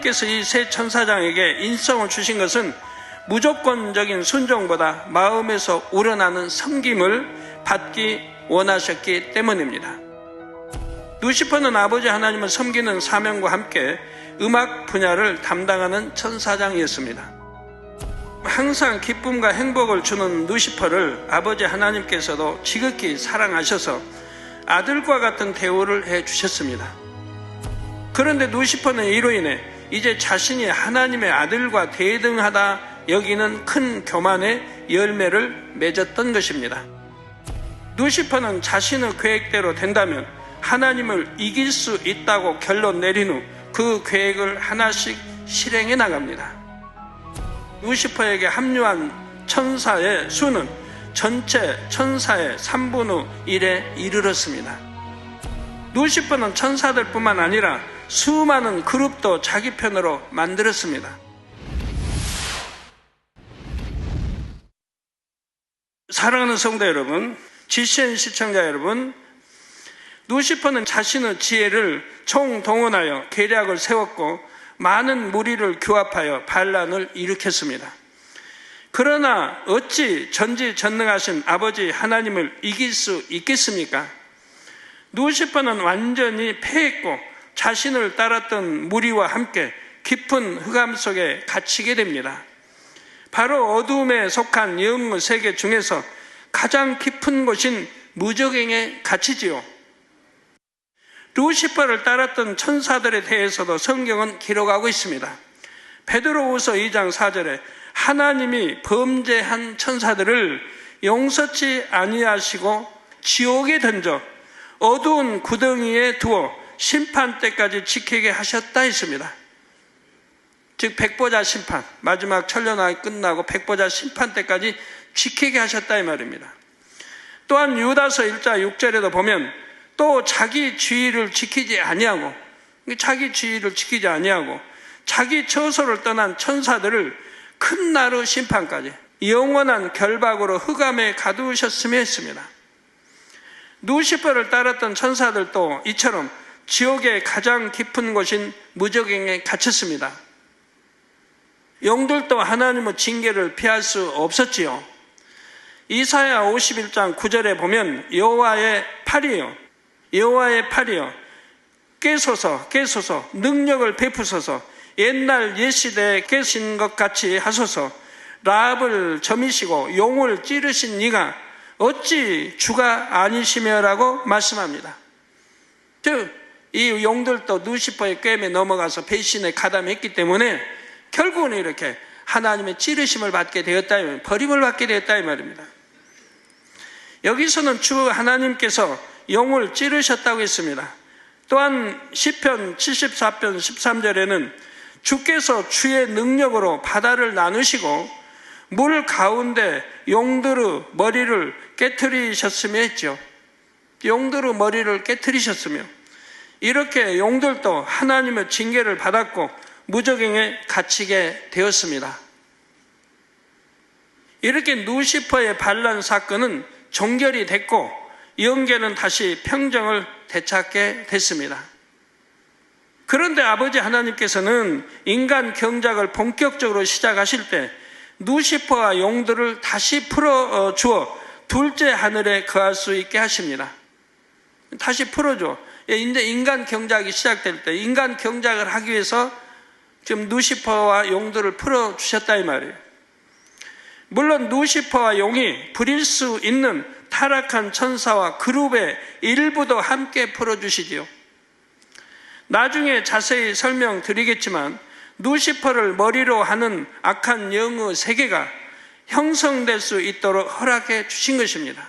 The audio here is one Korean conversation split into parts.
하나님께서 이 세 천사장에게 인성을 주신 것은 무조건적인 순종보다 마음에서 우러나는 섬김을 받기 원하셨기 때문입니다. 루시퍼는 아버지 하나님을 섬기는 사명과 함께 음악 분야를 담당하는 천사장이었습니다. 항상 기쁨과 행복을 주는 루시퍼를 아버지 하나님께서도 지극히 사랑하셔서 아들과 같은 대우를 해 주셨습니다. 그런데 루시퍼는 이로 인해 이제 자신이 하나님의 아들과 대등하다 여기는 큰 교만의 열매를 맺었던 것입니다. 루시퍼는 자신의 계획대로 된다면 하나님을 이길 수 있다고 결론 내린 후 그 계획을 하나씩 실행해 나갑니다. 루시퍼에게 합류한 천사의 수는 전체 천사의 3분 후 1에 이르렀습니다. 루시퍼는 천사들뿐만 아니라 수많은 그룹도 자기 편으로 만들었습니다. 사랑하는 성도 여러분, GCN 시청자 여러분, 루시퍼는 자신의 지혜를 총동원하여 계략을 세웠고 많은 무리를 규합하여 반란을 일으켰습니다. 그러나 어찌 전지전능하신 아버지 하나님을 이길 수 있겠습니까? 루시퍼는 완전히 패했고 자신을 따랐던 무리와 함께 깊은 흑암 속에 갇히게 됩니다. 바로 어두움에 속한 영의 세계 중에서 가장 깊은 곳인 무적행에 갇히지요. 루시퍼를 따랐던 천사들에 대해서도 성경은 기록하고 있습니다. 베드로후서 2장 4절에 하나님이 범죄한 천사들을 용서치 아니하시고 지옥에 던져 어두운 구덩이에 두어 심판 때까지 지키게 하셨다 했습니다. 즉 백보자 심판 마지막 천년왕이 끝나고 백보자 심판 때까지 지키게 하셨다 이 말입니다. 또한 유다서 1자 6절에도 보면 또 자기 주의를 지키지 아니하고 자기 주의를 지키지 아니하고 자기 처소를 떠난 천사들을 큰 나루 심판까지 영원한 결박으로 흑암에 가두셨으며 했습니다. 누시퍼를 따랐던 천사들도 이처럼 지옥의 가장 깊은 곳인 무적행에 갇혔습니다. 영들도 하나님의 징계를 피할 수 없었지요. 이사야 51장 9절에 보면 여호와의 팔이요 여호와의 팔이요 깨소서 깨소서 능력을 베푸소서 옛날 옛시대에 계신 것 같이 하소서 라합을 점이시고 용을 찌르신 네가 어찌 주가 아니시며라고 말씀합니다. 즉 이 용들도 누시퍼의 꿰매 넘어가서 배신에 가담했기 때문에 결국은 이렇게 하나님의 찌르심을 받게 되었다, 버림을 받게 되었다 이 말입니다. 여기서는 주 하나님께서 용을 찌르셨다고 했습니다. 또한 시편 74편 13절에는 주께서 주의 능력으로 바다를 나누시고 물 가운데 용들의 머리를 깨뜨리셨으며 했죠. 용들의 머리를 깨뜨리셨으며 이렇게 용들도 하나님의 징계를 받았고 무적행에 갇히게 되었습니다. 이렇게 누시퍼의 반란 사건은 종결이 됐고 영계는 다시 평정을 되찾게 됐습니다. 그런데 아버지 하나님께서는 인간 경작을 본격적으로 시작하실 때 누시퍼와 용들을 다시 풀어 주어 둘째 하늘에 거할 수 있게 하십니다. 다시 풀어줘. 예, 이제 인간 경작이 시작될 때 인간 경작을 하기 위해서 지금 누시퍼와 용들을 풀어 주셨다 이 말이에요. 물론 누시퍼와 용이 부릴 수 있는 타락한 천사와 그룹의 일부도 함께 풀어 주시지요. 나중에 자세히 설명드리겠지만 누시퍼를 머리로 하는 악한 영의 세계가 형성될 수 있도록 허락해 주신 것입니다.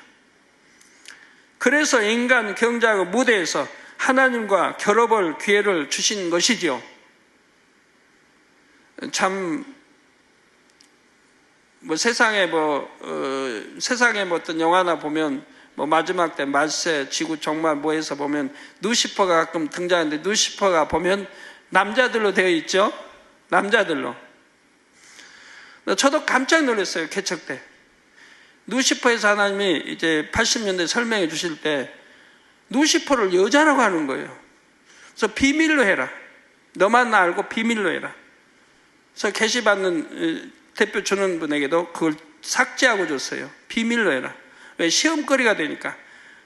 그래서 인간 경작의 무대에서 하나님과 결합할 기회를 주신 것이지요. 참, 뭐 세상에 뭐, 어, 세상에 뭐 어떤 영화나 보면 뭐 마지막 때 말세, 지구 정말 뭐해서 보면 누시퍼가 가끔 등장하는데 누시퍼가 보면 남자들로 되어 있죠? 남자들로. 저도 깜짝 놀랐어요, 개척 때. 누시퍼에서 하나님이 이제 80년대 설명해 주실 때 누시퍼를 여자라고 하는 거예요. 그래서 비밀로 해라. 너만 알고 비밀로 해라. 그래서 게시 받는 대표 주는 분에게도 그걸 삭제하고 줬어요. 비밀로 해라. 왜 시험거리가 되니까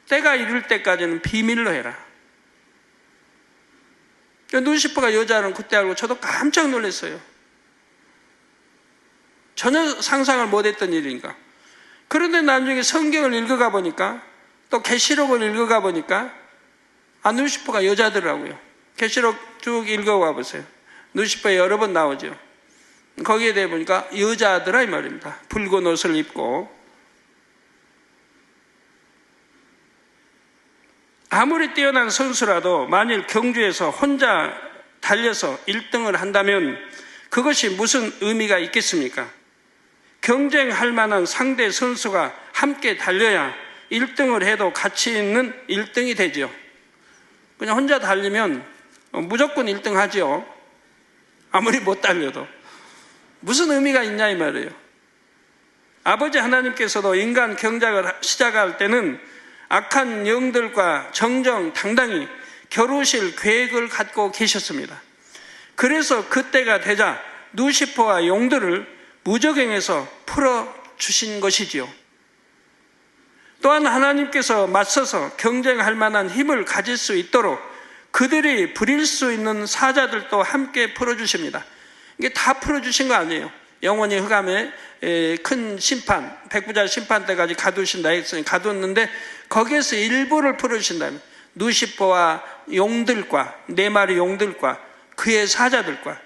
때가 이를 때까지는 비밀로 해라. 누시퍼가 여자는 그때 알고 저도 깜짝 놀랐어요. 전혀 상상을 못했던 일인가. 그런데 나중에 성경을 읽어가 보니까 또 계시록을 읽어가 보니까 아 누시퍼가 여자더라고요. 계시록 쭉 읽어가 보세요. 누시퍼 여러 번 나오죠. 거기에 대해 보니까 여자더라 이 말입니다. 붉은 옷을 입고 아무리 뛰어난 선수라도 만일 경주에서 혼자 달려서 1등을 한다면 그것이 무슨 의미가 있겠습니까? 경쟁할 만한 상대 선수가 함께 달려야 1등을 해도 가치 있는 1등이 되죠. 그냥 혼자 달리면 무조건 1등 하죠. 아무리 못 달려도. 무슨 의미가 있냐 이 말이에요. 아버지 하나님께서도 인간 경작을 시작할 때는 악한 영들과 정정 당당히 겨루실 계획을 갖고 계셨습니다. 그래서 그때가 되자 누시퍼와 용들을 무적행에서 풀어 주신 것이지요. 또한 하나님께서 맞서서 경쟁할 만한 힘을 가질 수 있도록 그들이 부릴 수 있는 사자들도 함께 풀어주십니다. 이게 다 풀어주신 거 아니에요. 영원히 흑암에 큰 심판, 백부자 심판 때까지 가두신다 했으니 가두었는데 거기에서 일부를 풀어주신다면 누시퍼와 용들과 네 마리 용들과 그의 사자들과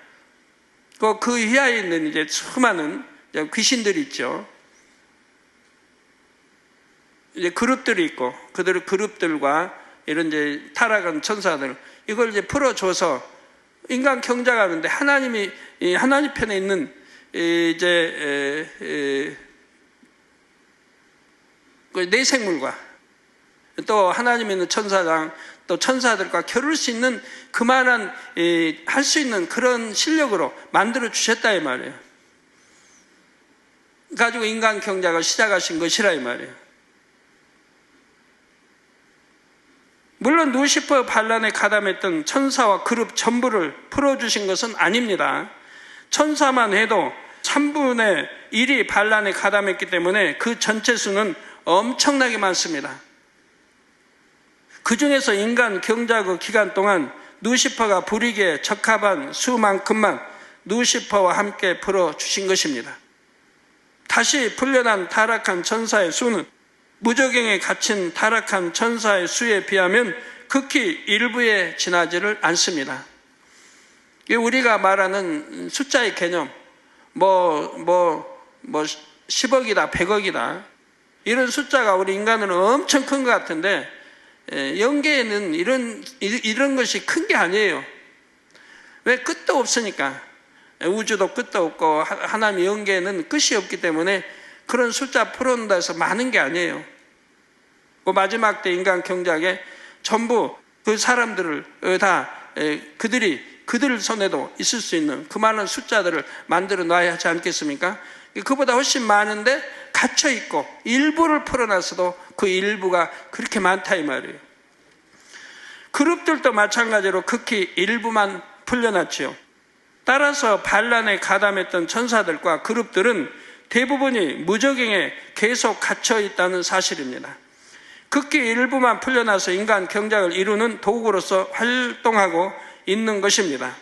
그, 그 휘하에 있는 이제 수많은 귀신들이 있죠. 이제 그룹들이 있고 그들 그룹들과 이런 이제 타락한 천사들 이걸 이제 풀어줘서 인간 경작하는데 하나님이 하나님 편에 있는 이제 그 내생물과 또 하나님이 있는 천사장 또 천사들과 겨룰 수 있는 그만한 할 수 있는 그런 실력으로 만들어 주셨다 이 말이에요. 가지고 인간 경작을 시작하신 것이라 이 말이에요. 물론 루시퍼 반란에 가담했던 천사와 그룹 전부를 풀어주신 것은 아닙니다. 천사만 해도 3분의 1이 반란에 가담했기 때문에 그 전체 수는 엄청나게 많습니다. 그 중에서 인간 경작의 기간 동안 누시퍼가 부리기에 적합한 수만큼만 누시퍼와 함께 풀어주신 것입니다. 다시 풀려난 타락한 천사의 수는 무적행에 갇힌 타락한 천사의 수에 비하면 극히 일부에 지나지를 않습니다. 우리가 말하는 숫자의 개념, 뭐, 뭐, 뭐, 10억이다, 100억이다. 이런 숫자가 우리 인간은 엄청 큰 것 같은데, 영계에는 이런, 이런 것이 큰 게 아니에요. 왜 끝도 없으니까. 우주도 끝도 없고, 하나님 영계에는 끝이 없기 때문에 그런 숫자 풀어놓는다 해서 많은 게 아니에요. 그 마지막 때 인간 경작에 전부 그 사람들을 다 그들이 그들 손에도 있을 수 있는 그 많은 숫자들을 만들어 놔야 하지 않겠습니까? 그보다 훨씬 많은데 갇혀 있고 일부를 풀어놨어도 그 일부가 그렇게 많다 이 말이에요. 그룹들도 마찬가지로 극히 일부만 풀려났지요. 따라서 반란에 가담했던 천사들과 그룹들은 대부분이 무적행에 계속 갇혀 있다는 사실입니다. 극히 일부만 풀려나서 인간 경작을 이루는 도구로서 활동하고 있는 것입니다.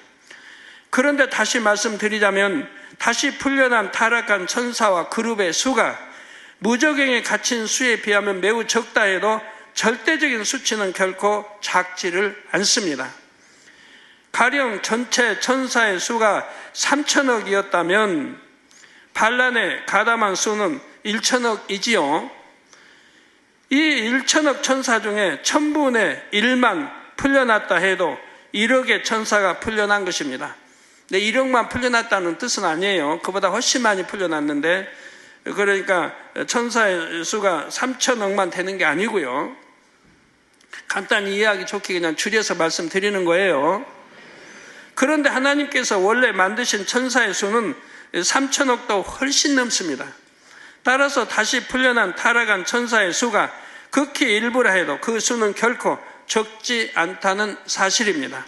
그런데 다시 말씀드리자면 다시 풀려난 타락한 천사와 그룹의 수가 무적행에 갇힌 수에 비하면 매우 적다 해도 절대적인 수치는 결코 작지를 않습니다. 가령 전체 천사의 수가 3천억이었다면 반란에 가담한 수는 1천억이지요. 이 1천억 천사 중에 천분의 1만 풀려났다 해도 1억의 천사가 풀려난 것입니다. 근데 1억만 풀려났다는 뜻은 아니에요. 그보다 훨씬 많이 풀려났는데 그러니까 천사의 수가 3천억만 되는 게 아니고요. 간단히 이해하기 좋게 그냥 줄여서 말씀드리는 거예요. 그런데 하나님께서 원래 만드신 천사의 수는 3천억도 훨씬 넘습니다. 따라서 다시 풀려난 타락한 천사의 수가 극히 일부라 해도 그 수는 결코 적지 않다는 사실입니다.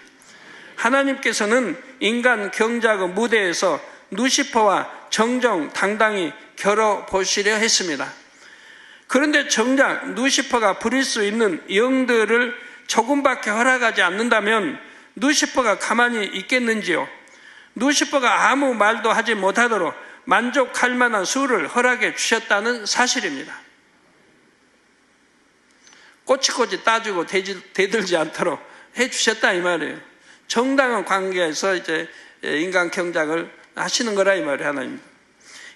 하나님께서는 인간 경작의 무대에서 누시퍼와 정정 당당히 겨뤄 보시려 했습니다. 그런데 정작 누시퍼가 부릴 수 있는 영들을 조금밖에 허락하지 않는다면 누시퍼가 가만히 있겠는지요? 누시퍼가 아무 말도 하지 못하도록 만족할 만한 수를 허락해 주셨다는 사실입니다. 꼬치꼬치 따지고 대들지 않도록 해 주셨다 이 말이에요. 정당한 관계에서 이제 인간 경작을 하시는 거라 이 말이에요, 하나님.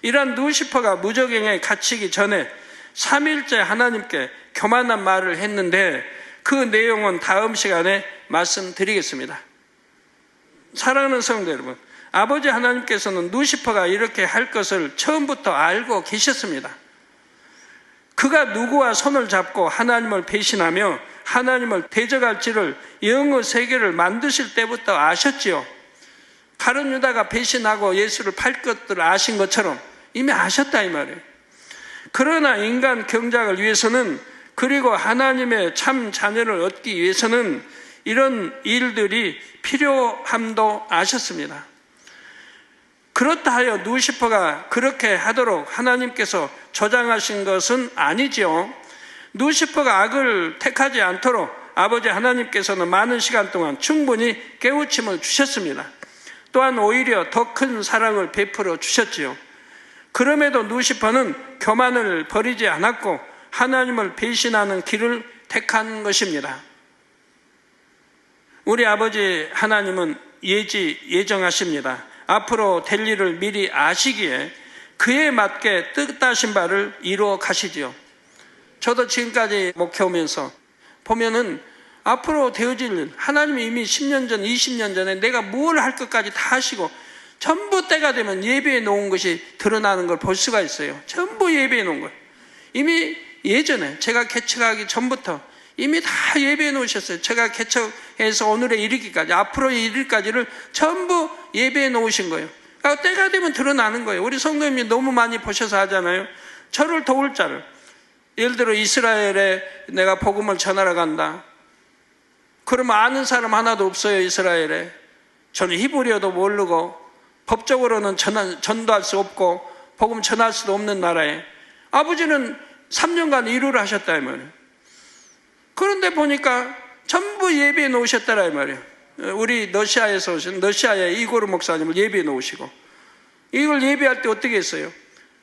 이러한 누시퍼가 무적행에 갇히기 전에 3일째 하나님께 교만한 말을 했는데 그 내용은 다음 시간에 말씀드리겠습니다. 사랑하는 성도 여러분, 아버지 하나님께서는 누시퍼가 이렇게 할 것을 처음부터 알고 계셨습니다. 그가 누구와 손을 잡고 하나님을 배신하며 하나님을 대적할지를 영의 세계를 만드실 때부터 아셨지요. 가론 유다가 배신하고 예수를 팔 것들을 아신 것처럼 이미 아셨다 이 말이에요. 그러나 인간 경작을 위해서는 그리고 하나님의 참 자녀를 얻기 위해서는 이런 일들이 필요함도 아셨습니다. 그렇다 하여 누시퍼가 그렇게 하도록 하나님께서 조장하신 것은 아니지요. 누시퍼가 악을 택하지 않도록 아버지 하나님께서는 많은 시간 동안 충분히 깨우침을 주셨습니다. 또한 오히려 더 큰 사랑을 베풀어 주셨지요. 그럼에도 누시퍼는 교만을 버리지 않았고 하나님을 배신하는 길을 택한 것입니다. 우리 아버지 하나님은 예지 예정하십니다. 앞으로 될 일을 미리 아시기에 그에 맞게 뜻하신 바를 이루어 가시지요. 저도 지금까지 목회하면서 보면은 앞으로 되어질 일, 하나님이 이미 10년 전, 20년 전에 내가 뭘 할 것까지 다 하시고 전부 때가 되면 예배해 놓은 것이 드러나는 걸 볼 수가 있어요. 전부 예배해 놓은 거예요. 이미 예전에 제가 개척하기 전부터 이미 다 예배해 놓으셨어요. 제가 개척해서 오늘에 이르기까지, 앞으로 이르기까지를 전부 예배해 놓으신 거예요. 그러니까 때가 되면 드러나는 거예요. 우리 성도님이 너무 많이 보셔서 하잖아요. 저를 도울 자를. 예를 들어 이스라엘에 내가 복음을 전하러 간다. 그러면 아는 사람 하나도 없어요, 이스라엘에. 저는 히브리어도 모르고 법적으로는 전, 전도할 수 없고 복음 전할 수도 없는 나라에 아버지는 3년간 일을 하셨다 이 말이에요. 그런데 보니까 전부 예배해 놓으셨다라 이 말이에요. 우리 러시아에서 오신 러시아의 이고르 목사님을 예배해 놓으시고 이걸 예배할 때 어떻게 했어요?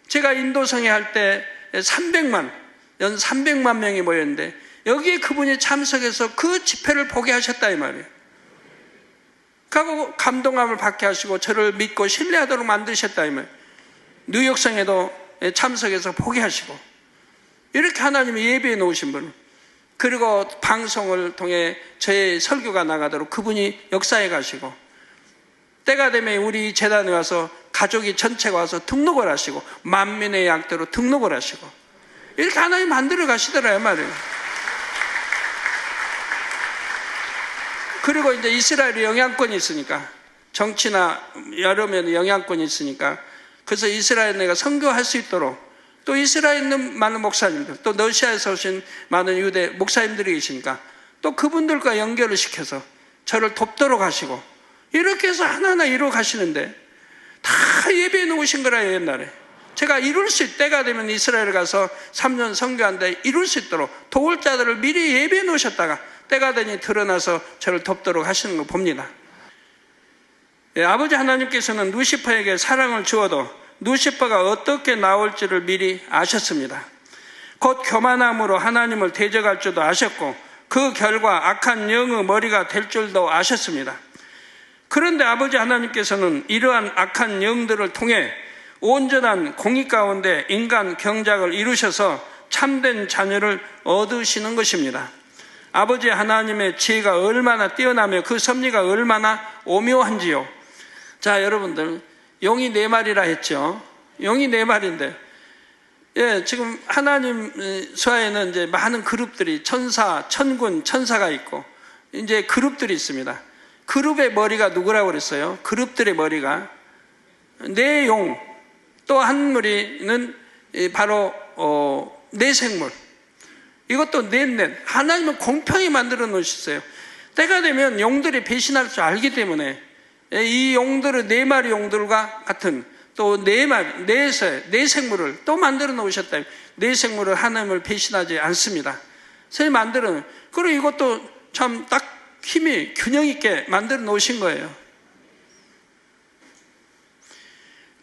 제가 인도성에 할 때 300만 연 300만 명이 모였는데 여기에 그분이 참석해서 그 집회를 보게 하셨다 이 말이에요. 그리고 감동함을 받게 하시고 저를 믿고 신뢰하도록 만드셨다 이 말이에요. 뉴욕성에도 참석해서 보게 하시고 이렇게 하나님이 예배해 놓으신 분 그리고 방송을 통해 저의 설교가 나가도록 그분이 역사에 가시고 때가 되면 우리 재단에 와서 가족이 전체가 와서 등록을 하시고 만민의 약대로 등록을 하시고 이렇게 하나님 만들어 가시더라 이 말이에요. 그리고 이제 이스라엘이 영향권이 있으니까 정치나 여러 면 영향권이 있으니까 그래서 이스라엘 내가 선교할 수 있도록 또 이스라엘에 있는 많은 목사님들, 또 러시아에서 오신 많은 유대 목사님들이 계시니까 또 그분들과 연결을 시켜서 저를 돕도록 하시고 이렇게 해서 하나하나 이루어 가시는데 다 예배해 놓으신 거라요, 옛날에. 제가 이룰 수 있을 때가 되면 이스라엘 가서 3년 선교한데 이룰 수 있도록 도울 자들을 미리 예배해 놓으셨다가 때가 되니 드러나서 저를 돕도록 하시는 거 봅니다. 예, 아버지 하나님께서는 루시퍼에게 사랑을 주어도 누시퍼가 어떻게 나올지를 미리 아셨습니다. 곧 교만함으로 하나님을 대적할 줄도 아셨고 그 결과 악한 영의 머리가 될 줄도 아셨습니다. 그런데 아버지 하나님께서는 이러한 악한 영들을 통해 온전한 공의 가운데 인간 경작을 이루셔서 참된 자녀를 얻으시는 것입니다. 아버지 하나님의 지혜가 얼마나 뛰어나며 그 섭리가 얼마나 오묘한지요. 자, 여러분들, 용이 네 마리라 했죠. 용이 네 마리인데, 예, 지금 하나님 수하에는 이제 많은 그룹들이 천사, 천군, 천사가 있고, 이제 그룹들이 있습니다. 그룹의 머리가 누구라고 그랬어요? 그룹들의 머리가 네 용, 또 한 무리는 바로 어, 네 생물. 이것도 넷넷. 하나님은 공평히 만들어 놓으셨어요. 때가 되면 용들이 배신할 줄 알기 때문에 이 용들을 네 마리 용들과 같은 또 네 마리 네세 네 생물을 또 만들어 놓으셨다. 네 생물을 하나님을 배신하지 않습니다. 새 만들어 그리고 이것도 참 딱 힘이 균형 있게 만들어 놓으신 거예요.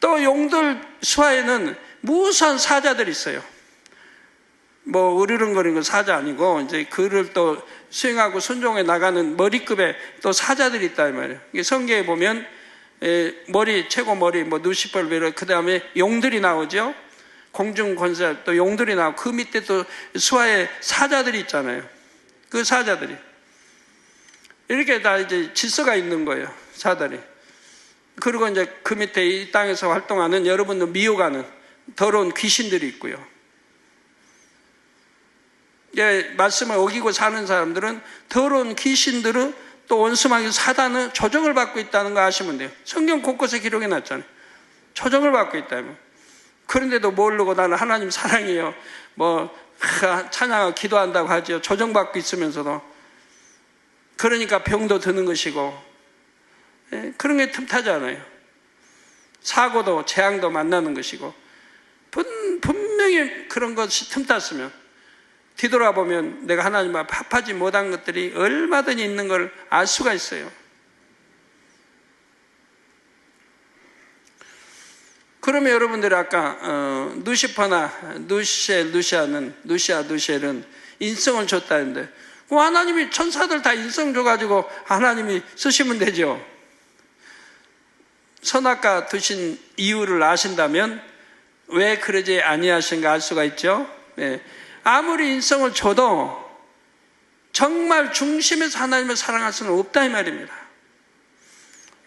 또 용들 수하에는 무수한 사자들이 있어요. 뭐 으르렁거리는 건 사자 아니고 이제 그를 또 수행하고 순종해 나가는 머리급의 또 사자들이 있다 이 말이에요. 이게 성경에 보면 에, 머리 최고 머리 뭐 누시펄 베르 그 다음에 용들이 나오죠. 공중 권세 또 용들이 나오고 그 밑에 또 수하에 사자들이 있잖아요. 그 사자들이 이렇게 다 이제 질서가 있는 거예요. 사자들이. 그리고 이제 그 밑에 이 땅에서 활동하는 여러분들 미워가는 더러운 귀신들이 있고요. 예, 말씀을 어기고 사는 사람들은 더러운 귀신들은 또 원수마귀 사단은 조정을 받고 있다는 거 아시면 돼요. 성경 곳곳에 기록해 놨잖아요. 조정을 받고 있다면. 그런데도 모르고 나는 하나님 사랑해요. 뭐, 찬양하고 기도한다고 하죠. 조정받고 있으면서도. 그러니까 병도 드는 것이고, 예, 그런 게 틈타지 않아요. 사고도 재앙도 만나는 것이고, 분, 분명히 그런 것이 틈탔으면, 뒤돌아보면 내가 하나님 앞에 합하지 못한 것들이 얼마든지 있는 걸 알 수가 있어요. 그러면 여러분들이 아까 어, 누시퍼나 누시엘 누시아는 누시아 누시엘은 인성을 줬다는데 그 하나님이 천사들 다 인성 줘가지고 하나님이 쓰시면 되죠. 선악과 두신 이유를 아신다면 왜 그러지 아니하신가 알 수가 있죠. 네. 아무리 인성을 줘도 정말 중심에서 하나님을 사랑할 수는 없다 이 말입니다.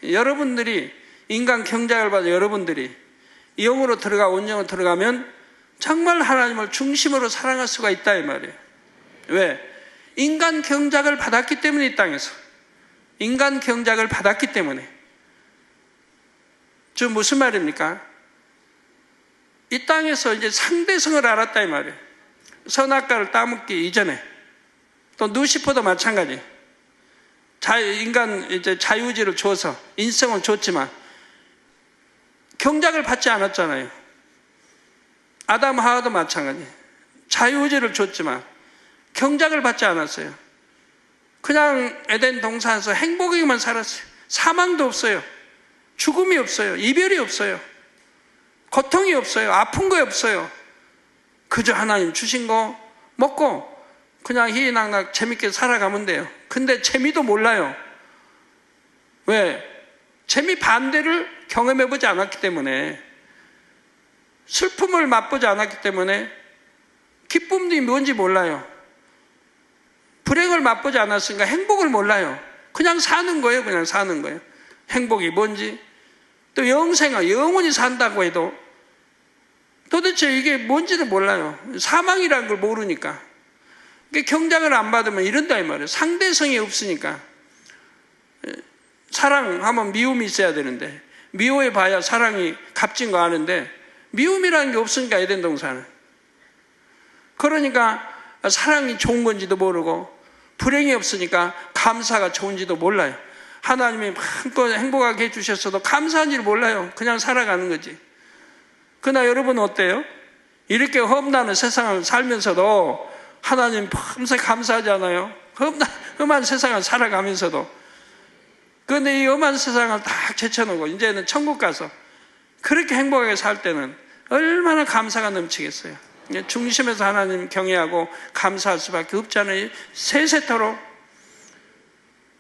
여러분들이 인간 경작을 받아 여러분들이 영으로 들어가 온영으로 들어가면 정말 하나님을 중심으로 사랑할 수가 있다 이 말이에요. 왜? 인간 경작을 받았기 때문에 이 땅에서 인간 경작을 받았기 때문에 저 무슨 말입니까? 이 땅에서 이제 상대성을 알았다 이 말이에요. 선악과를 따먹기 이전에 또 누시퍼도 마찬가지. 자유, 인간 이제 자유지를 줘서 인성을 줬지만 경작을 받지 않았잖아요. 아담 하와도 마찬가지. 자유의지를 줬지만 경작을 받지 않았어요. 그냥 에덴 동산에서 행복하게만 살았어요. 사망도 없어요. 죽음이 없어요. 이별이 없어요. 고통이 없어요. 아픈 거 없어요. 그저 하나님 주신 거 먹고 그냥 희희낙낙 재밌게 살아가면 돼요. 근데 재미도 몰라요. 왜? 재미 반대를 경험해보지 않았기 때문에 슬픔을 맛보지 않았기 때문에 기쁨이 뭔지 몰라요. 불행을 맛보지 않았으니까 행복을 몰라요. 그냥 사는 거예요. 그냥 사는 거예요. 행복이 뭔지. 또 영생아, 영원히 산다고 해도 도대체 이게 뭔지를 몰라요. 사망이라는 걸 모르니까. 경작을 안 받으면 이런다 이 말이에요. 상대성이 없으니까. 사랑하면 미움이 있어야 되는데 미워해 봐야 사랑이 값진 거 아는데 미움이라는 게 없으니까 에덴 동산은. 그러니까 사랑이 좋은 건지도 모르고 불행이 없으니까 감사가 좋은지도 몰라요. 하나님이 마음껏 행복하게 해주셨어도 감사한지를 몰라요. 그냥 살아가는 거지. 그러나 여러분 어때요? 이렇게 험나는 세상을 살면서도 하나님 밤새 감사하지 않아요? 험한, 험한 세상을 살아가면서도. 그런데 이 험한 세상을 딱 제쳐놓고 이제는 천국 가서 그렇게 행복하게 살 때는 얼마나 감사가 넘치겠어요. 중심에서 하나님 경외하고 감사할 수밖에 없잖아요. 세세토록.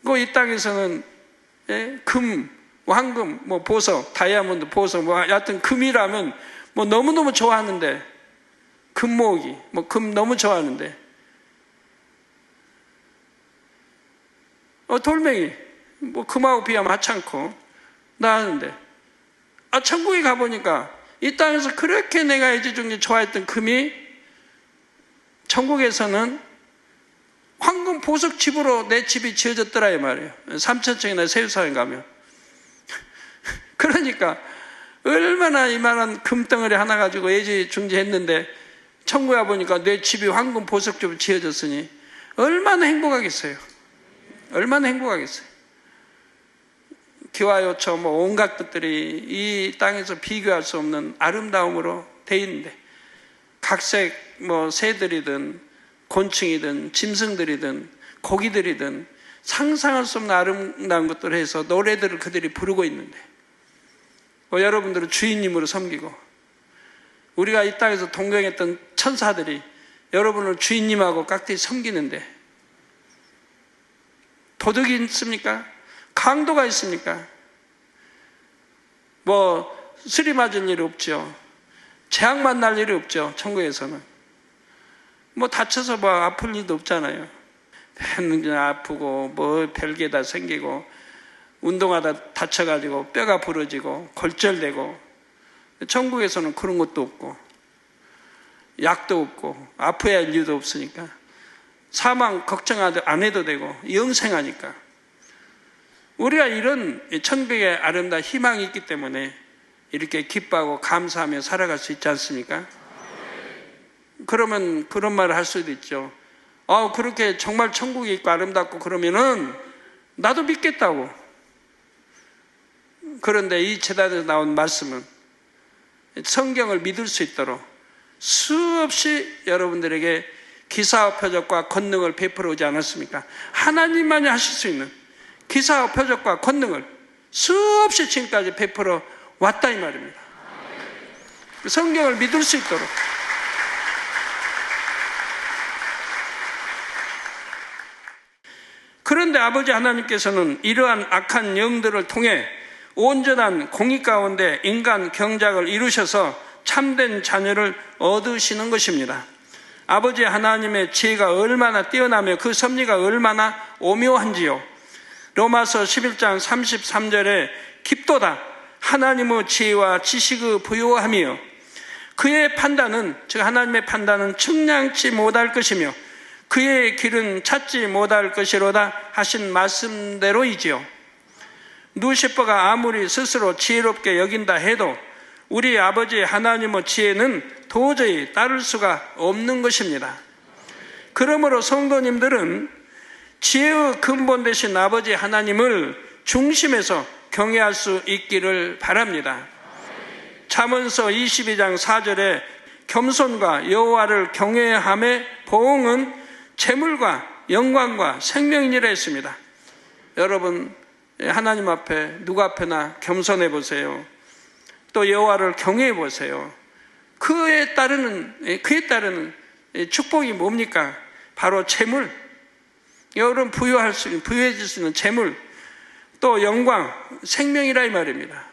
그이 땅에서는 예? 금, 황금, 뭐 보석, 다이아몬드, 보석, 뭐 하여튼 금이라면 뭐 너무너무 좋아하는데 금 모으기, 뭐 금 너무 좋아하는데. 어, 돌멩이, 뭐 금하고 비하면 하찮고 나하는데. 아 천국에 가보니까 이 땅에서 그렇게 내가 애지중지 좋아했던 금이 천국에서는 황금 보석 집으로 내 집이 지어졌더라 이 말이에요. 3천층이나 세우사에 가면 그러니까 얼마나 이만한 금덩어리 하나 가지고 애지중지했는데 천국에 보니까 내 집이 황금 보석집으로 지어졌으니 얼마나 행복하겠어요. 얼마나 행복하겠어요. 기와 요처 뭐 온갖 것들이 이 땅에서 비교할 수 없는 아름다움으로 돼 있는데 각색 뭐 새들이든 곤충이든 짐승들이든 고기들이든 상상할 수 없는 아름다운 것들을 해서 노래들을 그들이 부르고 있는데 어, 여러분들은 주인님으로 섬기고 우리가 이 땅에서 동경했던 천사들이 여러분을 주인님하고 깍듯이 섬기는데 도덕이 있습니까? 강도가 있습니까? 뭐 쓰리 맞을 일이 없죠. 재앙 만날 일이 없죠. 천국에서는. 뭐 다쳐서 뭐 아플 일도 없잖아요. 그냥 아프고 뭐 별게 다 생기고 운동하다 다쳐가지고 뼈가 부러지고 골절되고 천국에서는 그런 것도 없고 약도 없고 아파야 할 이유도 없으니까 사망 걱정 안 해도 되고 영생하니까 우리가 이런 천국의 아름다운 희망이 있기 때문에 이렇게 기뻐하고 감사하며 살아갈 수 있지 않습니까? 그러면 그런 말을 할 수도 있죠. 아, 그렇게 정말 천국이 있고 아름답고 그러면은 나도 믿겠다고. 그런데 이 재단에서 나온 말씀은 성경을 믿을 수 있도록 수없이 여러분들에게 기사와 표적과 권능을 베풀어 오지 않았습니까? 하나님만이 하실 수 있는 기사와 표적과 권능을 수없이 지금까지 베풀어 왔다 이 말입니다. 성경을 믿을 수 있도록 그런데 아버지 하나님께서는 이러한 악한 영들을 통해 온전한 공의 가운데 인간 경작을 이루셔서 참된 자녀를 얻으시는 것입니다. 아버지 하나님의 지혜가 얼마나 뛰어나며 그 섭리가 얼마나 오묘한지요. 로마서 11장 33절에 깊도다 하나님의 지혜와 지식의 부요함이요. 그의 판단은 즉 하나님의 판단은 측량치 못할 것이며 그의 길은 찾지 못할 것이로다 하신 말씀대로이지요. 누시퍼가 아무리 스스로 지혜롭게 여긴다 해도 우리 아버지 하나님의 지혜는 도저히 따를 수가 없는 것입니다. 그러므로 성도님들은 지혜의 근본 되신 아버지 하나님을 중심에서 경외할 수 있기를 바랍니다. 잠언서 22장 4절에 겸손과 여호와를 경외함의 보응은 재물과 영광과 생명이니라 했습니다. 여러분 하나님 앞에 누구 앞에나 겸손해 보세요. 또 여호와를 경외해 보세요. 그에 따르는 그에 따르는 축복이 뭡니까? 바로 재물. 여러분 부여할 수 부여해질 수 있는 재물 또 영광 생명이라 이 말입니다.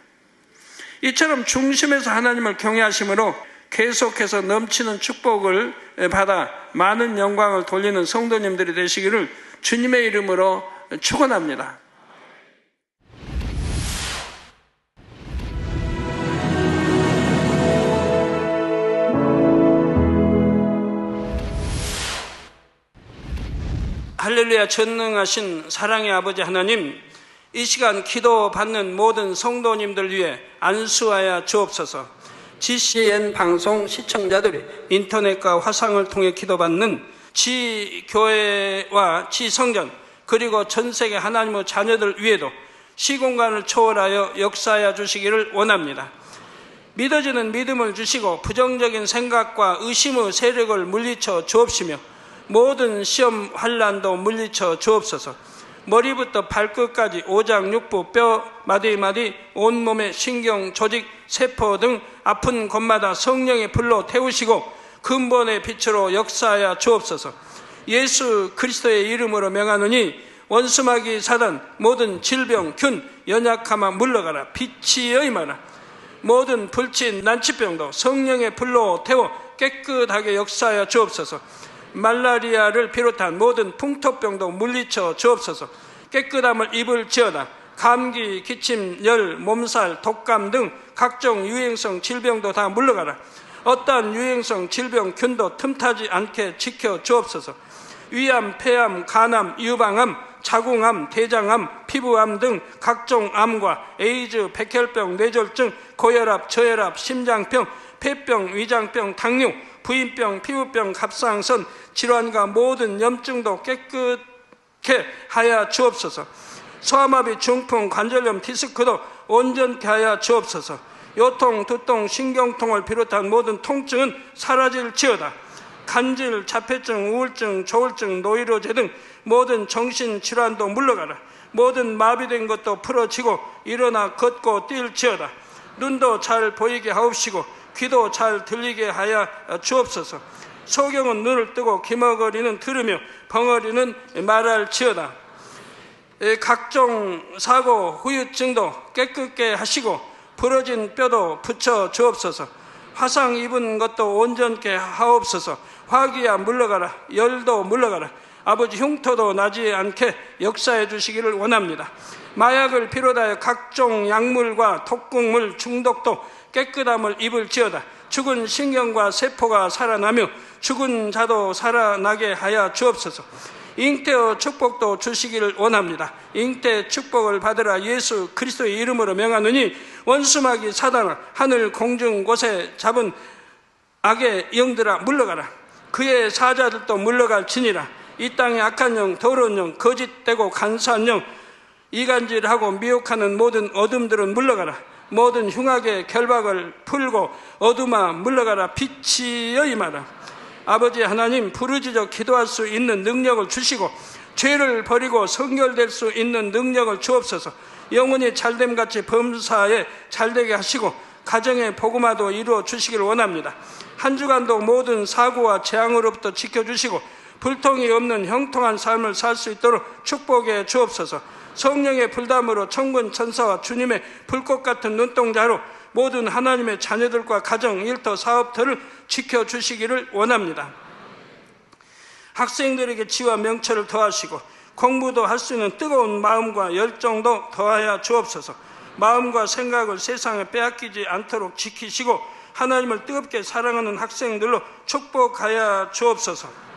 이처럼 중심에서 하나님을 경외하심으로 계속해서 넘치는 축복을 받아 많은 영광을 돌리는 성도님들이 되시기를 주님의 이름으로 축원합니다. 할렐루야 전능하신 사랑의 아버지 하나님 이 시간 기도 받는 모든 성도님들 위해 안수하여 주옵소서 GCN 방송 시청자들이 인터넷과 화상을 통해 기도받는 지 교회와 지 성전 그리고 전 세계 하나님의 자녀들 위에도 시공간을 초월하여 역사하여 주시기를 원합니다. 믿어지는 믿음을 주시고 부정적인 생각과 의심의 세력을 물리쳐 주옵시며 모든 시험 환란도 물리쳐 주옵소서. 머리부터 발끝까지 오장육부 뼈 마디마디 온몸의 신경 조직 세포 등 아픈 곳마다 성령의 불로 태우시고 근본의 빛으로 역사하여 주옵소서. 예수 그리스도의 이름으로 명하노니 원수마귀 사단 모든 질병 균 연약함아 물러가라 빛이 여임하라 모든 불친 난치병도 성령의 불로 태워 깨끗하게 역사하여 주옵소서. 말라리아를 비롯한 모든 풍토병도 물리쳐 주옵소서. 깨끗함을 입을 지어다. 감기, 기침, 열, 몸살, 독감 등 각종 유행성 질병도 다 물러가라. 어떠한 유행성 질병 균도 틈타지 않게 지켜 주옵소서. 위암, 폐암, 간암, 유방암, 자궁암, 대장암, 피부암 등 각종 암과 에이즈, 백혈병, 뇌졸중, 고혈압, 저혈압, 심장병, 폐병, 위장병, 당뇨, 부인병, 피부병, 갑상선, 질환과 모든 염증도 깨끗 온전케 하여 주옵소서. 소아마비, 중풍, 관절염, 디스크도 온전케 하여 주옵소서. 요통, 두통, 신경통을 비롯한 모든 통증은 사라질지어다. 간질, 자폐증, 우울증, 조울증, 노이로제 등 모든 정신 질환도 물러가라. 모든 마비된 것도 풀어지고 일어나 걷고 뛸지어다. 눈도 잘 보이게 하옵시고 귀도 잘 들리게 하여 주옵소서. 소경은 눈을 뜨고 기머거리는 들으며 벙어리는 말할지어다. 에, 각종 사고 후유증도 깨끗게 하시고 부러진 뼈도 붙여 주옵소서. 화상 입은 것도 온전케 하옵소서. 화기야 물러가라. 열도 물러가라. 아버지 흉터도 나지 않게 역사해 주시기를 원합니다. 마약을 비롯하여 각종 약물과 독극물 중독도 깨끗함을 입을 지어다. 죽은 신경과 세포가 살아나며 죽은 자도 살아나게 하여 주옵소서. 잉태의 축복도 주시기를 원합니다. 잉태 축복을 받으라 예수 그리스도의 이름으로 명하느니 원수마귀 사단아 하늘 공중 곳에 잡은 악의 영들아 물러가라. 그의 사자들도 물러갈지니라. 이 땅의 악한 영, 더러운 영, 거짓되고 간사한 영, 이간질하고 미혹하는 모든 어둠들은 물러가라. 모든 흉악의 결박을 풀고 어둠아 물러가라. 빛이여 임하라. 아버지 하나님 부르짖어 기도할 수 있는 능력을 주시고 죄를 버리고 성결될 수 있는 능력을 주옵소서. 영혼이 잘됨 같이 범사에 잘되게 하시고 가정의 복음화도 이루어 주시기를 원합니다. 한 주간도 모든 사고와 재앙으로부터 지켜주시고 불통이 없는 형통한 삶을 살 수 있도록 축복해 주옵소서. 성령의 불담으로 천군 천사와 주님의 불꽃 같은 눈동자로 모든 하나님의 자녀들과 가정, 일터, 사업터를 지켜주시기를 원합니다. 학생들에게 지와 명철을 더하시고 공부도 할 수 있는 뜨거운 마음과 열정도 더하여 주옵소서. 마음과 생각을 세상에 빼앗기지 않도록 지키시고 하나님을 뜨겁게 사랑하는 학생들로 축복하여 주옵소서.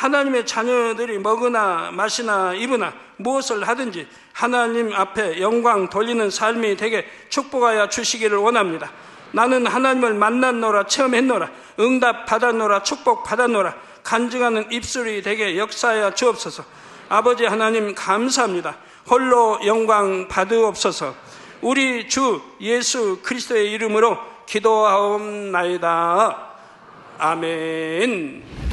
하나님의 자녀들이 먹으나 마시나 입으나 무엇을 하든지 하나님 앞에 영광 돌리는 삶이 되게 축복하여 주시기를 원합니다. 나는 하나님을 만났노라 체험했노라 응답 받았노라 축복 받았노라 간증하는 입술이 되게 역사하여 주옵소서. 아버지 하나님 감사합니다. 홀로 영광 받으옵소서. 우리 주 예수 그리스도의 이름으로 기도하옵나이다. 아멘.